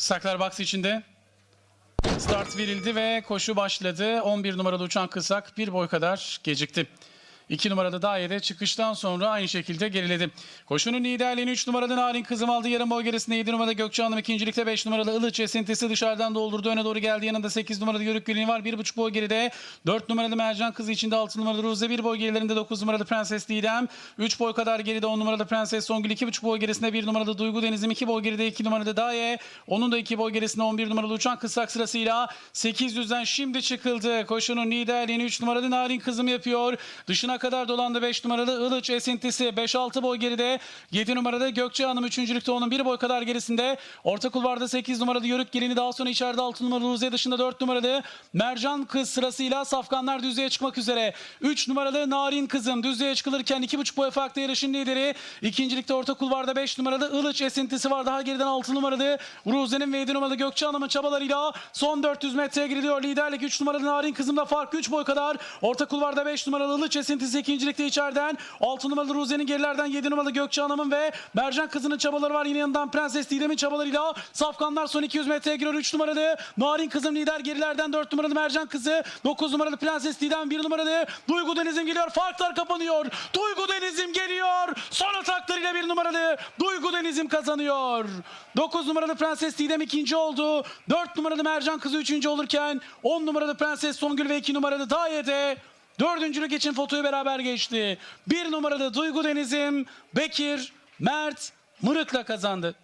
Saklar box içinde. Start verildi ve koşu başladı. 11 numaralı uçan kısak bir boy kadar gecikti. 2 numaralı daire çıkıştan sonra aynı şekilde geriledi. Koşunun liderliğini 3 numaralı Narin Kızım aldı. Yarım boy gerisinde 7 numaralı Gökçe Hanım ikincilikte 5 numaralı Ilıç esintisi dışarıdan doldurdu. Öne doğru geldi. Yanında 8 numaralı Yörük Gülün var. 1,5 boy geride. 4 numaralı Mercan Kızı içinde 6 numaralı Ruze. 1 boy gerilerinde 9 numaralı Prenses Didem. 3 boy kadar geride 10 numaralı Prenses Songül. 2,5 boy gerisinde 1 numaralı Duygu Denizim. 2 boy geride 2 numaralı Daye. Onun da 2 boy gerisinde 11 numaralı Uçan Kısak sırasıyla 800'den şimdi çıkıldı. Koşunun liderliğini 3 numaralı Narin Kızım yapıyor. Dışına kadar dolandı 5 numaralı Ilıç esintisi. 5-6 boy geride. 7 numaralı Gökçe Hanım 3. lükte onun 1 boy kadar gerisinde. Orta kulvarda 8 numaralı Yörük gelini daha sonra içeride 6 numaralı Ruziye dışında 4 numaralı Mercan Kız sırasıyla Safkanlar düzlüğe çıkmak üzere. 3 numaralı Narin Kızım düzlüğe çıkılırken 2,5 boy farklı yarışın lideri. İkincilikte orta kulvarda 5 numaralı Ilıç esintisi var. Daha geriden 6 numaralı Ruziye'nin ve 7 numaralı Gökçe Hanım'ın çabalarıyla son 400 metreye giriliyor. Liderlik 3 numaralı Narin Kızım'da fark 3 boy kadar. Orta kulvarda 5 numaralı Ilıç esintisi ikincilikte içeriden. 6 numaralı Ruziye'nin gerilerden 7 numaralı Gökçe Hanım'ın ve Mercan Kızı'nın çabaları var. Yine yanından Prenses Didem'in çabalarıyla Safkanlar son 200 metreye giriyor. 3 numaralı Narin Kızım lider gerilerden 4 numaralı Mercan Kızı. 9 numaralı Prenses Didem 1 numaralı Duygu Denizim geliyor. Farklar kapanıyor. Duygu Denizim geliyor. Son ataklarıyla 1 numaralı Duygu Denizim kazanıyor. 9 numaralı Prenses Didem ikinci oldu. 4 numaralı Mercan Kızı üçüncü olurken 10 numaralı Prenses Songül ve 2 numaralı Daye'de Dördüncülük için fotoyu beraber geçti. Bir numaralı Duygu Denizim, Bekir, Mert, Mırık'la kazandı.